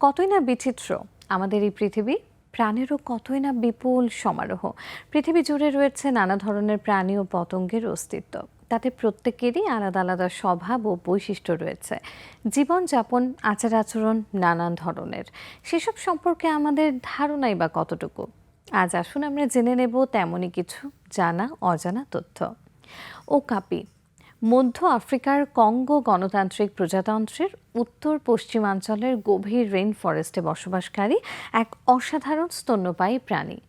কতই না বিচিত্র আমাদের এই পৃথিবী, প্রাণেরও কতই না বিপুল সমারোহ। পৃথিবী জুড়ে রয়েছে নানা ধরনের প্রাণী ও পতঙ্গের অস্তিত্ব। তাতে প্রত্যেকেরই আলাদা আলাদা স্বভাব ও বৈশিষ্ট্য রয়েছে। জীবনযাপন আচার আচরণ নানান ধরনের। সেসব সম্পর্কে আমাদের ধারণাই বা কতটুকু? আজ আসুন আমরা জেনে নেব তেমনই কিছু জানা, অজানা তথ্য। ও কাপি মধ্য আফ্রিকার কঙ্গো গণতান্ত্রিক প্রজাতন্ত্রের উত্তর পশ্চিমাঞ্চলের গভীর রেইন ফরেস্টে বসবাসকারী এক অসাধারণ স্তন্যপায়ী প্রাণী।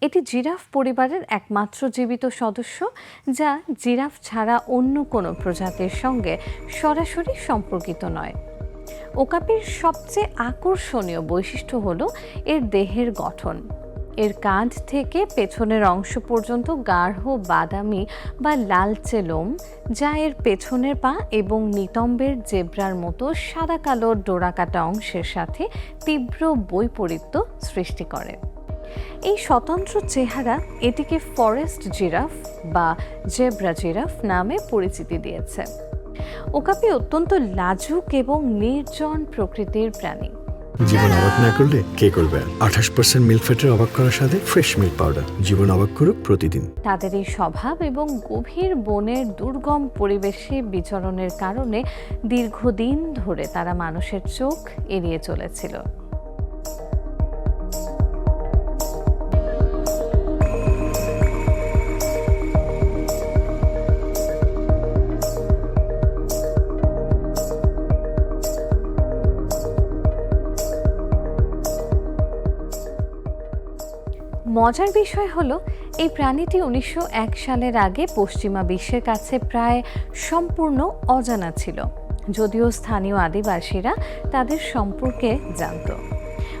এটি জিরাফ পরিবারের একমাত্র জীবিত সদস্য, যা জিরাফ ছাড়া অন্য কোনো প্রজাতির সঙ্গে সরাসরি সম্পর্কিত নয়। ওকাপির সবচেয়ে আকর্ষণীয় বৈশিষ্ট্য হল এর দেহের গঠন। এর কাঁধ থেকে পেছনের অংশ পর্যন্ত গাঢ় বাদামি বা লালচে লোম, যা এর পেছনের পা এবং নিতম্বের জেব্রার মতো সাদা কালো ডোরাকাটা অংশের সাথে তীব্র বৈপরীত্য সৃষ্টি করে। এই স্বতন্ত্র চেহারা এটিকে ফরেস্ট জিরাফ বা জেব্রা জিরাফ নামে পরিচিতি দিয়েছে। ওকাপি অত্যন্ত লাজুক এবং নির্জন প্রকৃতির প্রাণী। জীবন অবাক না করলে কে করবে আঠাশ পার্সেন্ট মিল্ক ফ্যাটের অবাক করার সাথে ফ্রেশ মিল্ক পাউডার জীবন অবাক করুক প্রতিদিন। তাদের এই স্বভাব এবং গভীর বনের দুর্গম পরিবেশে বিচরণের কারণে দীর্ঘদিন ধরে তারা মানুষের চোখ এড়িয়ে চলেছিল। মজার বিষয় হলো, এই প্রাণীটি উনিশশো এক সালের আগে পশ্চিমা বিশ্বের কাছে প্রায় সম্পূর্ণ অজানা ছিল, যদিও স্থানীয় আদিবাসীরা তাদের সম্পর্কে জানত।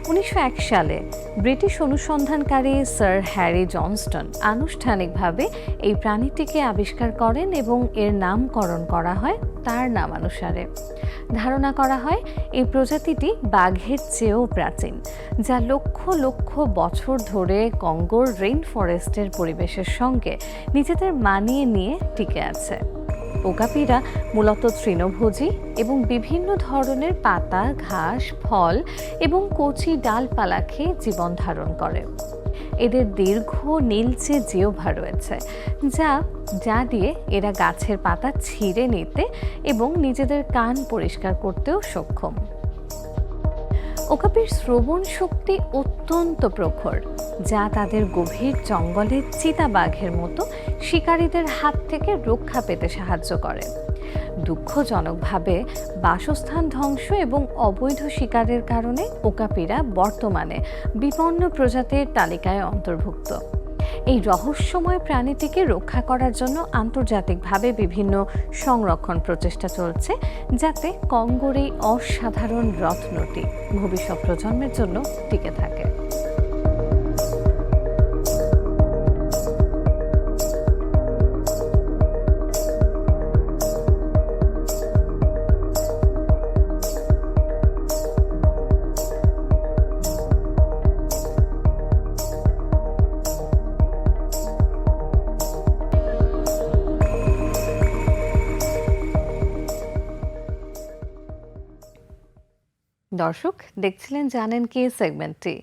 উনিশশো এক সালে ব্রিটিশ অনুসন্ধানকারী স্যার হ্যারি জনস্টন আনুষ্ঠানিকভাবে এই প্রাণীটিকে আবিষ্কার করেন এবং এর নামকরণ করা হয় তার নামানুসারে। ধারণা করা হয়, এই প্রজাতিটি বাঘের চেয়েও প্রাচীন, যা লক্ষ লক্ষ বছর ধরে কঙ্গোর রেইন ফরেস্টের পরিবেশের সঙ্গে নিজেদের মানিয়ে নিয়ে টিকে আছে। ওকাপিরা মূলত তৃণভোজী এবং বিভিন্ন ধরনের পাতা, ঘাস, ফল এবং কচি ডালপালা খেয়ে জীবন ধারণ করে। এদের দীর্ঘ নীলচে জিওভা রয়েছে, যা যা দিয়ে এরা গাছের পাতা ছিঁড়ে নিতে এবং নিজেদের কান পরিষ্কার করতেও সক্ষম। ওকাপির শ্রবণ শক্তি অত্যন্ত প্রখর, যা তাদের গভীর জঙ্গলে চিতাবাঘের মতো শিকারীদের হাত থেকে রক্ষা পেতে সাহায্য করে। দুঃখজনকভাবে বাসস্থান ধ্বংস এবং অবৈধ শিকারের কারণে ওকাপিরা বর্তমানে বিপন্ন প্রজাতির তালিকায় অন্তর্ভুক্ত। এই রহস্যময় প্রাণীটিকে রক্ষা করার জন্য আন্তর্জাতিকভাবে বিভিন্ন সংরক্ষণ প্রচেষ্টা চলছে, যাতে কঙ্গোর এই অসাধারণ রত্নটি ভবিষ্যৎ প্রজন্মের জন্য টিকে থাকে। দর্শক দেখছিলেন জানেন কি সেগমেন্টটি